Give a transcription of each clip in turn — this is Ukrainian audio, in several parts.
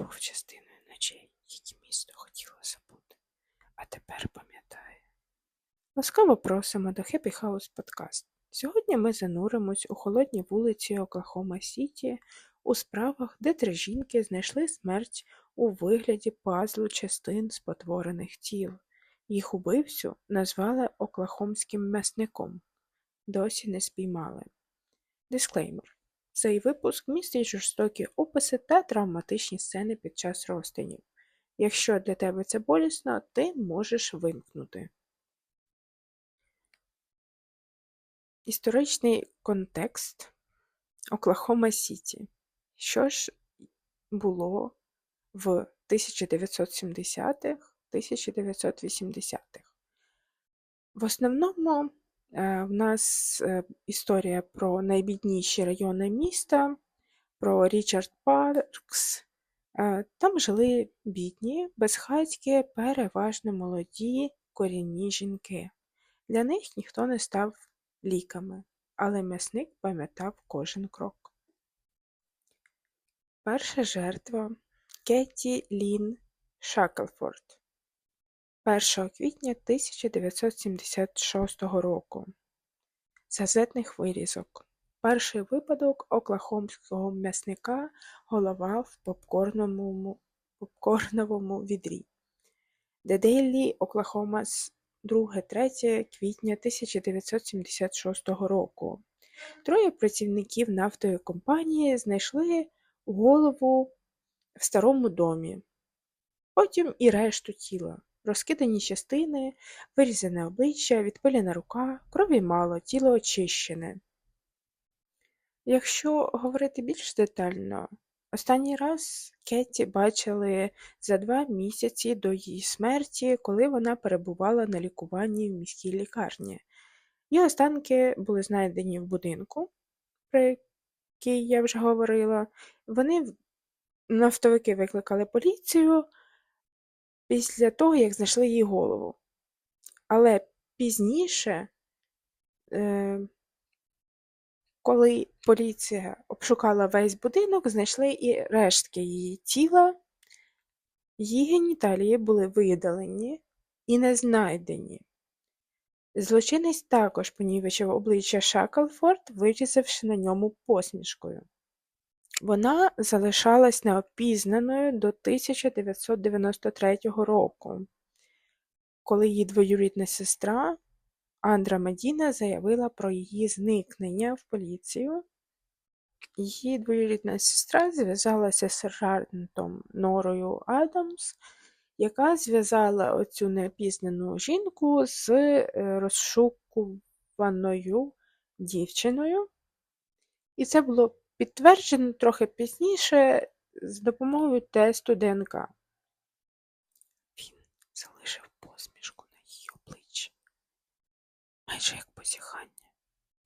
був частиною ночей, які місто хотіло забути, а тепер пам'ятає. Ласкаво просимо до Happy House Podcast. Сьогодні ми зануримось у холодні вулиці Оклахома Сіті у справах, де три жінки знайшли смерть у вигляді пазлу частин спотворених тіл. Їх убивцю назвали Оклахомським месником. Досі не спіймали. Дисклеймер. Цей випуск містить жорстокі описи та травматичні сцени під час розтинів. Якщо для тебе це болісно, ти можеш вимкнути. Історичний контекст Оклахома Сіті. Що ж було в 1970-х-1980-х? В основному в нас е, історія про найбідніші райони міста, про Річард Паркс. Е, там жили бідні, безхатькі, переважно молоді, корінні жінки. Для них ніхто не став ліками, але м'ясник пам'ятав кожен крок. Перша жертва Кетті Лін Шаклфорд. 1 квітня 1976 року. З вирізок. Перший випадок оклахомського м'ясника голова в попкорновому, попкорновому відрі. The Daily Oklahoma 2-3 квітня 1976 року. Троє працівників нафтової компанії знайшли голову в старому домі, потім і решту тіла розкидані частини, вирізане обличчя, відпилена рука, крові мало, тіло очищене. Якщо говорити більш детально, останній раз Кетті бачили за два місяці до її смерті, коли вона перебувала на лікуванні в міській лікарні. Її останки були знайдені в будинку, про який я вже говорила. Вони нафтовики викликали поліцію після того, як знайшли її голову. Але пізніше, е, коли поліція обшукала весь будинок, знайшли і рештки її тіла, її геніталії були видалені і не знайдені. Злочинець також понівечив обличчя Шаклфорд, вирізавши на ньому посмішкою. Вона залишалась неопізнаною до 1993 року, коли її двоюрідна сестра Андра Медіна заявила про її зникнення в поліцію. Її двоюрідна сестра зв'язалася з сержантом Норою Адамс, яка зв'язала оцю неопізнану жінку з е, розшукуваною дівчиною. І це було Підтверджено трохи пізніше з допомогою тесту ДНК. Він залишив посмішку на її обличчі, майже як позіхання,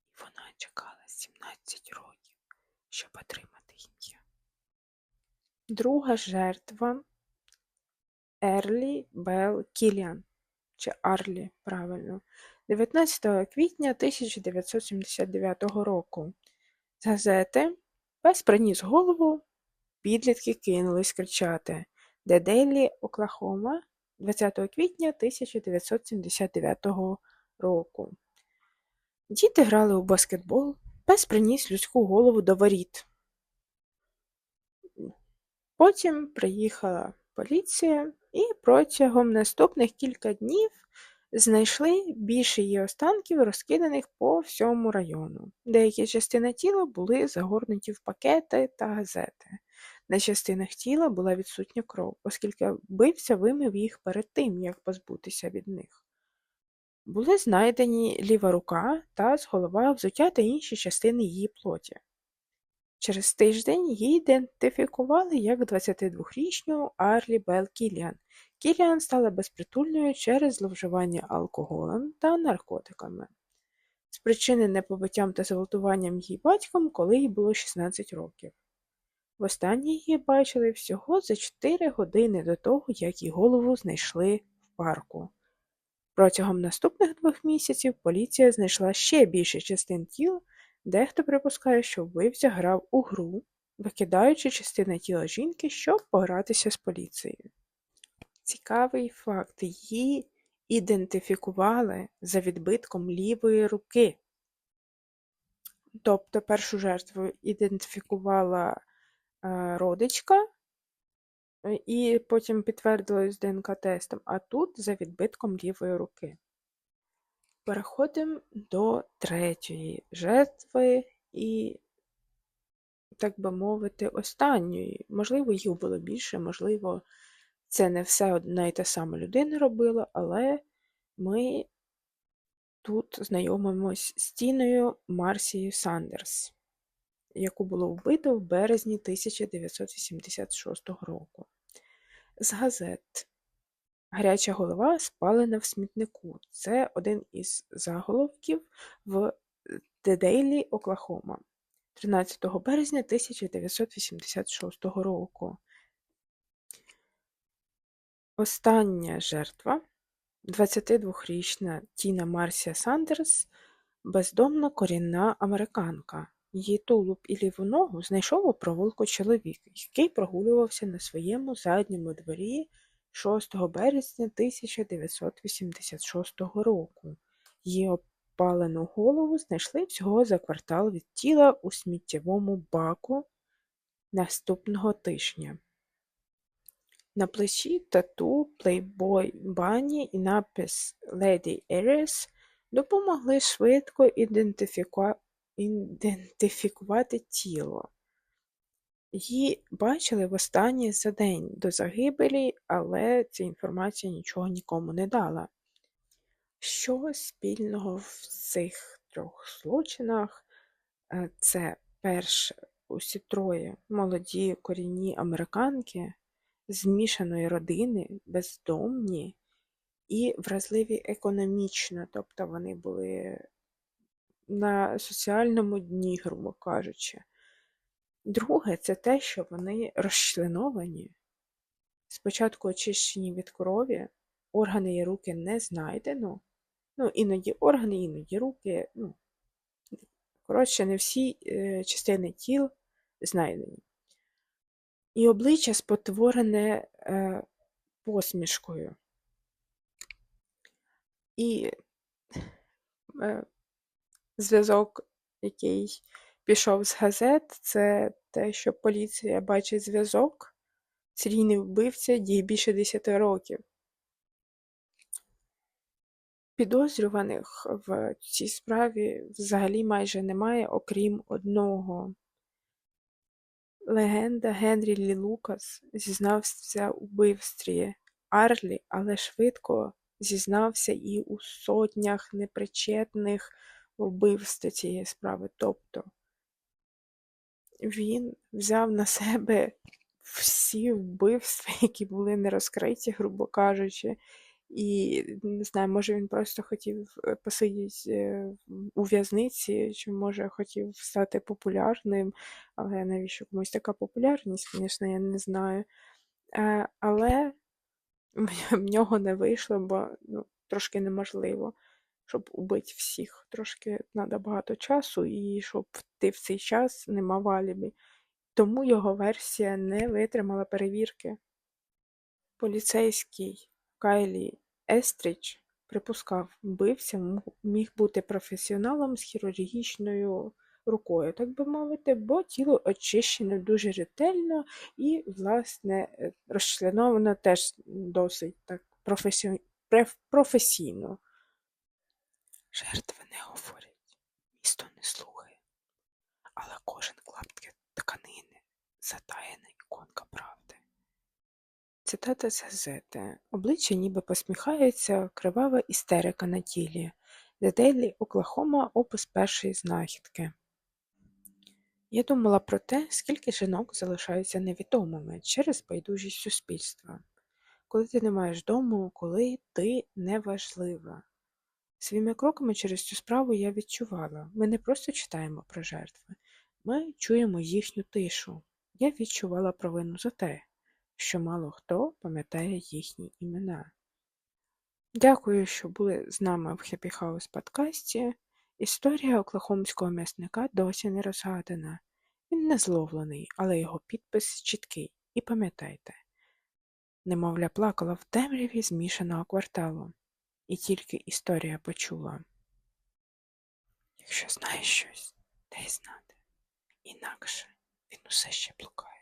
і вона чекала 17 років, щоб отримати ім'я. Друга жертва Ерлі Белл Кіліан, чи Арлі, правильно, 19 квітня 1979 року. Газети Пес приніс голову, підлітки кинулись кричати «The Daily Oklahoma 20 квітня 1979 року. Діти грали у баскетбол, пес приніс людську голову до воріт. Потім приїхала поліція і протягом наступних кілька днів Знайшли більше її останків, розкиданих по всьому району. Деякі частини тіла були загорнуті в пакети та газети. На частинах тіла була відсутня кров, оскільки вбивця вимив їх перед тим, як позбутися від них. Були знайдені ліва рука та з голова взуття та інші частини її плоті. Через тиждень її ідентифікували як 22-річну Арлі Белл Кіліан, Кіліан стала безпритульною через зловживання алкоголем та наркотиками, спричинене побиттям та зґвалтуванням її батьком, коли їй було 16 років. Востаннє її бачили всього за 4 години до того, як її голову знайшли в парку. Протягом наступних двох місяців поліція знайшла ще більше частин тіл, дехто припускає, що вбивця грав у гру викидаючи частини тіла жінки, щоб погратися з поліцією. Цікавий факт: її ідентифікували за відбитком лівої руки. Тобто першу жертву ідентифікувала е, родичка, е, і потім підтвердилось ДНК-тестом, а тут за відбитком лівої руки. Переходимо до третьої жертви і, так би мовити, останньої. Можливо, їх було більше, можливо, це не все одна і та сама людина робила, але ми тут знайомимось з Тіною Марсією Сандерс, яку було вбито в березні 1986 року. З газет Гаряча голова спалена в смітнику. Це один із заголовків в The Daily Oklahoma 13 березня 1986 року. Остання жертва 22-річна Тіна Марсія Сандерс, бездомна корінна американка. Її тулуб і ліву ногу знайшов у провулку чоловік, який прогулювався на своєму задньому дворі 6 березня 1986 року. Її опалену голову знайшли всього за квартал від тіла у сміттєвому баку наступного тижня. На плечі тату Playboy Bunny і напис Lady Aries допомогли швидко ідентифіку... ідентифікувати тіло. Її бачили востаннє за день до загибелі, але ця інформація нічого нікому не дала. Що спільного в цих трьох злочинах? Е, це перше, усі троє молоді корінні американки змішаної родини, бездомні і вразливі економічно, тобто вони були на соціальному дні, грубо кажучи. Друге, це те, що вони розчленовані, спочатку очищені від крові, органи і руки не знайдено. Ну, іноді органи, іноді руки. ну, Коротше, не всі е, частини тіл знайдені. І обличчя спотворене е, посмішкою. І е, зв'язок, який пішов з газет, це те, що поліція бачить зв'язок. Серійний вбивця діє більше 10 років. Підозрюваних в цій справі взагалі майже немає, окрім одного. Легенда Генрі Лі Лукас зізнався у вбивстві Арлі, але швидко зізнався і у сотнях непричетних вбивств цієї справи. Тобто він взяв на себе всі вбивства, які були не розкриті, грубо кажучи. І не знаю, може він просто хотів е, посидіти е, у в'язниці, чи може хотів стати популярним, але навіщо комусь така популярність, звісно, я не знаю. Але в нього не вийшло, бо ну, трошки неможливо щоб убити всіх. Трошки треба багато часу, і щоб ти в цей час не мав алібі. Тому його версія не витримала перевірки. Поліцейський Кайлі Естріч припускав, вбивця міг бути професіоналом з хірургічною рукою, так би мовити, бо тіло очищено дуже ретельно і, власне, розчленовано теж досить так професійно. Жертви не говорять, місто не слухає, але кожен клаптик тканини затаєна іконка правди. Цитата з газети. Обличчя ніби посміхається, кривава істерика на тілі. Daily Oklahoma опис першої знахідки. Я думала про те, скільки жінок залишаються невідомими через байдужість суспільства. Коли ти не маєш дому, коли ти неважлива. Своїми кроками через цю справу я відчувала ми не просто читаємо про жертви, ми чуємо їхню тишу. Я відчувала провину за те, що мало хто пам'ятає їхні імена. Дякую, що були з нами в Happy House подкасті. Історія оклахомського м'ясника досі не розгадана. Він не зловлений, але його підпис чіткий. І пам'ятайте, немовля плакала в темряві змішаного кварталу, і тільки історія почула. Якщо знаєш щось, дай знати. Інакше він усе ще блукає.